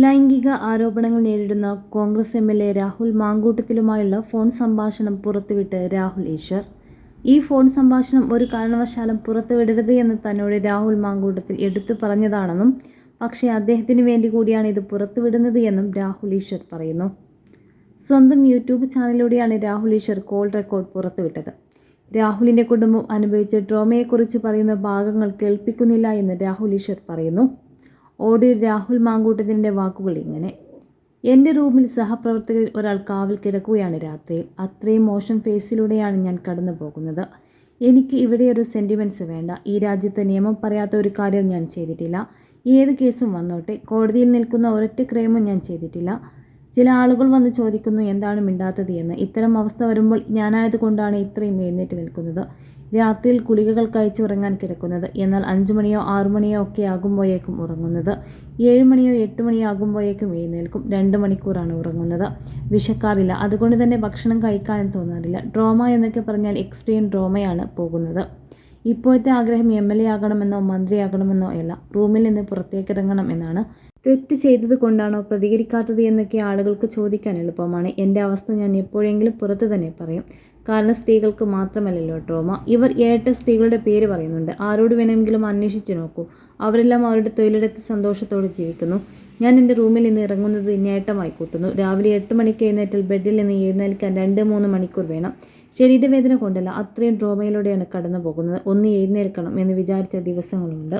ലൈംഗിക ആരോപണങ്ങൾ നേരിടുന്ന Congress M L A Rahul മാങ്കൂട്ടത്തിലുമായുള്ള phone സംഭാഷണം പുറത്തുവിട്ട് രാഹുൽ ഈശ്വർ. ഈ ഫോൺ സംഭാഷണം ഒരു കാരണവശാലും പുറത്തുവിടരുത് എന്ന് തന്നോട് രാഹുൽ മാങ്കൂട്ടത്തിൽ എടുത്തു പറഞ്ഞതാണെന്നും പക്ഷേ അദ്ദേഹത്തിന് വേണ്ടി കൂടിയാണ് ഇത് പുറത്തുവിടുന്നത് എന്നും രാഹുൽ ഈശ്വർ പറയുന്നു. സ്വന്തം യൂട്യൂബ് ചാനലിലൂടെയാണ് രാഹുൽ ഈശ്വർ കോൾ റെക്കോർഡ് പുറത്തുവിട്ടത്. രാഹുലിന്റെ കുടുംബം അനുഭവിച്ച ഡ്രോമയെക്കുറിച്ച് പറയുന്ന ഭാഗങ്ങൾ കേൾപ്പിക്കുന്നില്ല എന്ന് രാഹുൽ ഈശ്വർ പറയുന്നു. ഓഡിയോ രാഹുൽ മാങ്കൂട്ടത്തിന്റെ വാക്കുകൾ ഇങ്ങനെ. എന്റെ റൂമിൽ സഹപ്രവർത്തകരിൽ ഒരാൾ കാവൽ കിടക്കുകയാണ് രാത്രിയിൽ. അത്രയും മോശം ഫേസിലൂടെയാണ് ഞാൻ കടന്നു പോകുന്നത്. എനിക്ക് ഇവിടെ ഒരു സെന്റിമെന്റ്സ് വേണ്ട. ഈ രാജ്യത്ത് നിയമം പറയാത്ത ഒരു കാര്യവും ഞാൻ ചെയ്തിട്ടില്ല. ഏത് കേസും വന്നോട്ടെ. കോടതിയിൽ നിൽക്കുന്ന ഒരൊറ്റ ക്രൈമും ഞാൻ ചെയ്തിട്ടില്ല. ചില ആളുകൾ വന്ന് ചോദിക്കുന്നു എന്താണ് മിണ്ടാത്തത് എന്ന്. ഇത്തരം അവസ്ഥ വരുമ്പോൾ ഞാനായതുകൊണ്ടാണ് ഇത്രയും എഴുന്നേറ്റ് നിൽക്കുന്നത്. രാത്രിയിൽ ഗുളികകൾ കഴിച്ച് ഉറങ്ങാൻ കിടക്കുന്നത്. എന്നാൽ അഞ്ചു മണിയോ ആറു മണിയോ ഒക്കെ ആകുമ്പോഴേക്കും ഉറങ്ങുന്നത്. ഏഴ് മണിയോ എട്ട് മണിയോ ആകുമ്പോഴേക്കും എഴുന്നേൽക്കും. രണ്ട് മണിക്കൂറാണ് ഉറങ്ങുന്നത്. വിശക്കാറില്ല. അതുകൊണ്ട് തന്നെ ഭക്ഷണം കഴിക്കാനും തോന്നാറില്ല. ഡ്രോമ എന്നൊക്കെ പറഞ്ഞാൽ എക്സ്ട്രീം ഡ്രോമയാണ് പോകുന്നത്. ഇപ്പോഴത്തെ ആഗ്രഹം എം എൽ എ ആകണമെന്നോ മന്ത്രിയാകണമെന്നോ അല്ല. റൂമിൽ നിന്ന് പുറത്തേക്ക് ഇറങ്ങണം എന്നാണ്. തെറ്റ് ചെയ്തത് കൊണ്ടാണോ പ്രതികരിക്കാത്തത് എന്നൊക്കെ ആളുകൾക്ക് ചോദിക്കാൻ എളുപ്പമാണ്. എന്റെ അവസ്ഥ ഞാൻ എപ്പോഴെങ്കിലും പുറത്ത് തന്നെ പറയും. കാരണം സ്ത്രീകൾക്ക് മാത്രമല്ലല്ലോ ട്രോമ ഇവർ ഏട്ട സ്ത്രീകളുടെ പേര് പറയുന്നുണ്ട്. ആരോട് വേണമെങ്കിലും അന്വേഷിച്ചു നോക്കൂ. അവരെല്ലാം അവരുടെ തൊഴിലിടത്ത് സന്തോഷത്തോടെ ജീവിക്കുന്നു. ഞാൻ എന്റെ റൂമിൽ നിന്ന് ഇറങ്ങുന്നത് നേട്ടമായി കൂട്ടുന്നു. രാവിലെ എട്ട് മണിക്ക് എഴുന്നേറ്റാൽ ബെഡിൽ നിന്ന് എഴുന്നേൽക്കാൻ രണ്ട് മൂന്ന് മണിക്കൂർ വേണം. ശരീരവേദന കൊണ്ടല്ല അത്രയും ഡ്രോമയിലൂടെയാണ് കടന്നു പോകുന്നത് ഒന്ന് എഴുന്നേൽക്കണം എന്ന് വിചാരിച്ച ദിവസങ്ങളുണ്ട്.